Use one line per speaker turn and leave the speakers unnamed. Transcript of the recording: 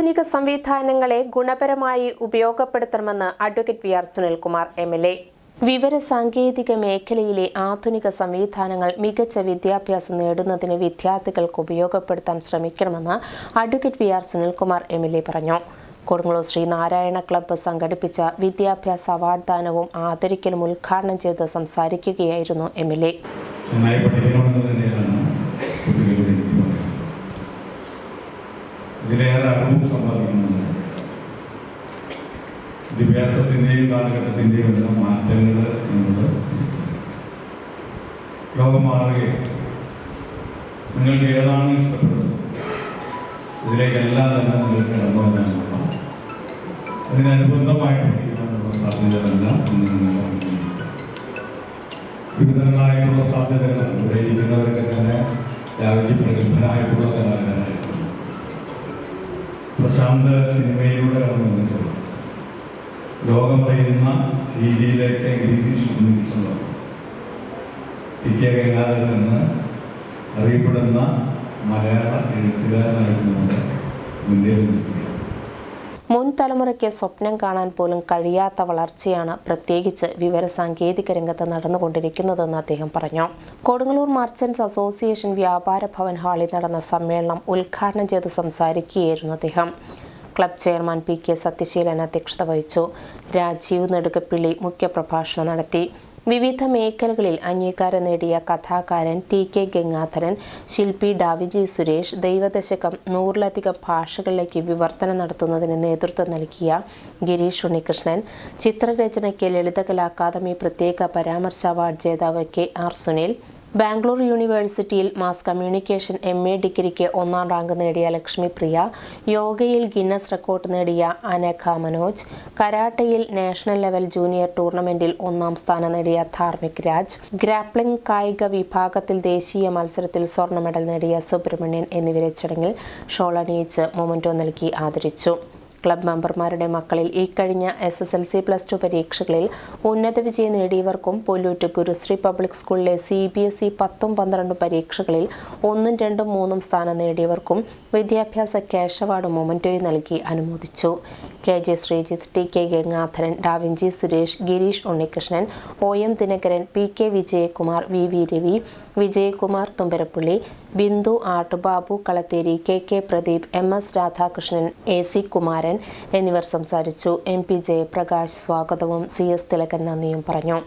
ആധുനിക സംവിധാനങ്ങളെ ഗുണപരമായി ഉപയോഗപ്പെടുത്തണമെന്ന് advocate V R Sunilkumar M L A. വിവര സാങ്കേതിക മേഖലയിലെ ആധുനിക സംവിധാനങ്ങൾ മികച്ച വിദ്യാഭ്യാസം നേടുന്നതിന് വിദ്യാർത്ഥികൾക്ക് ഉപയോഗപ്പെടുത്താൻ ശ്രമിക്കണമെന്ന് advocate V R Sunilkumar M L A പറഞ്ഞു. കൊടുങ്ങല്ലൂർ ശ്രീ നാരായണ ക്ലബ്ബ് സംഘടിപ്പിച്ച വിദ്യാഭ്യാസ അവാർഡ് ദാനവും ആദരിക്കലും ഉദ്ഘാടനം ചെയ്ത് സംസാരിക്കുകയായിരുന്നു എം എൽ എ.
ഇതിലേറെ അറിവും സമ്പാദിക്കുന്നുണ്ട്. വിദ്യാഭ്യാസത്തിന്റെയും കാലഘട്ടത്തിന്റെയും എല്ലാം മാറ്റങ്ങൾ എന്നത് ലോകം മാറുകയും നിങ്ങൾക്ക് ഏതാണ് ഇഷ്ടപ്പെടുന്നത്? ഇതിലേക്കെല്ലാം തന്നെ നിങ്ങൾക്ക് കടന്നു വരാനുള്ള അതിനനുബന്ധമായിട്ട് സാധ്യതകളെല്ലാം നിങ്ങൾ വിവിധങ്ങളായിട്ടുള്ള സാധ്യതകൾ ഇവിടെ ഇരിക്കുന്നവരൊക്കെ തന്നെ രാവിലെ പ്രഗത്ഭനായിട്ടുള്ള കലാകാരായിരുന്നു പ്രശാന്ത് സിനിമയിലൂടെ കടന്നു ലോകം ലോകമറിയുന്ന രീതിയിലേക്ക് ഇംഗ്ലീഷ് ഇംഗ്ലീഷുള്ള ടി കെ ഗംഗാധരൻ എന്ന് അറിയപ്പെടുന്ന മലയാള എഴുത്തുകാരനായിട്ട് നമ്മുടെ മുന്നിൽ നിൽക്കുകയാണ്
മുൻ തലമുറയ്ക്ക് സ്വപ്നം കാണാൻ പോലും കഴിയാത്ത വളർച്ചയാണ് പ്രത്യേകിച്ച് വിവര സാങ്കേതിക രംഗത്ത് നടന്നുകൊണ്ടിരിക്കുന്നതെന്ന് അദ്ദേഹം പറഞ്ഞു. കൊടുങ്ങല്ലൂർ മർച്ചന്റ്സ് അസോസിയേഷൻ വ്യാപാര ഭവൻ ഹാളിൽ നടന്ന സമ്മേളനം ഉദ്ഘാടനം ചെയ്ത് സംസാരിക്കുകയായിരുന്നു അദ്ദേഹം. Club chairman P K Sathyaseelan അധ്യക്ഷത വഹിച്ചു. രാജീവ് നെടുകപ്പിള്ളി മുഖ്യപ്രഭാഷണം നടത്തി. വിവിധ മേഖലകളിൽ അംഗീകാരം നേടിയ കഥാകാരൻ ടി കെ ഗംഗാധരൻ ശില്പി ഡാവിജി സുരേഷ് ദൈവദശകം നൂറിലധികം ഭാഷകളിലേക്ക് വിവർത്തനം നടത്തുന്നതിന് നേതൃത്വം നൽകിയ ഗിരീഷ് ഉണ്ണികൃഷ്ണൻ ചിത്രരചനയ്ക്ക് ലളിതകലാ അക്കാദമി പ്രത്യേക പരാമർശ അവാർഡ് ജേതാവ് കെ ആർ സുനിൽ ബാംഗ്ലൂർ യൂണിവേഴ്സിറ്റിയിൽ മാസ് കമ്മ്യൂണിക്കേഷൻ എം എ ഡിഗ്രിക്ക് ഒന്നാം റാങ്ക് നേടിയ ലക്ഷ്മി പ്രിയ യോഗയിൽ ഗിന്നസ് റെക്കോർഡ് നേടിയ അനഘ മനോജ് കരാട്ടയിൽ നാഷണൽ ലെവൽ ജൂനിയർ ടൂർണമെന്റിൽ ഒന്നാം സ്ഥാനം നേടിയ ധാർമിക് രാജ് ഗ്രാപ്ലിംഗ് കായിക വിഭാഗത്തിൽ ദേശീയ മത്സരത്തിൽ സ്വർണ മെഡൽ നേടിയ സുബ്രഹ്മണ്യൻ എന്നിവരെ ചടങ്ങിൽ ഷോളണിയിച്ച് മൊമന്റോ നൽകി ആദരിച്ചു. ക്ലബ് മെമ്പർമാരുടെ മക്കളിൽ ഇക്കഴിഞ്ഞ S S L C plus two പരീക്ഷകളിൽ ഉന്നത വിജയം നേടിയവർക്കും പൊല്ലൂറ്റ് ഗുരുശ്രീ പബ്ലിക് സ്കൂളിലെ സി ബി എസ് ഇ പത്തും പന്ത്രണ്ടും പരീക്ഷകളിൽ ഒന്നും രണ്ടും മൂന്നും സ്ഥാനം നേടിയവർക്കും വിദ്യാഭ്യാസ ക്യാഷ് അവാർഡ് മൊമന്റോയി നൽകി അനുമോദിച്ചു. K J Sreejith T K Gangadharan Da Vinci Suresh Girish Unnikrishnan O M Dinakaran P K Vijayakumar V V Ravi Vijayakumar Thumbarappully Bindu Attubabu Kalatheri K K Pradeep M S Radhakrishnan A C Kumaran എന്നിവർ സംസാരിച്ചു. M P Jayaprakash സ്വാഗതവും C S Thilakan നന്ദിയും പറഞ്ഞു.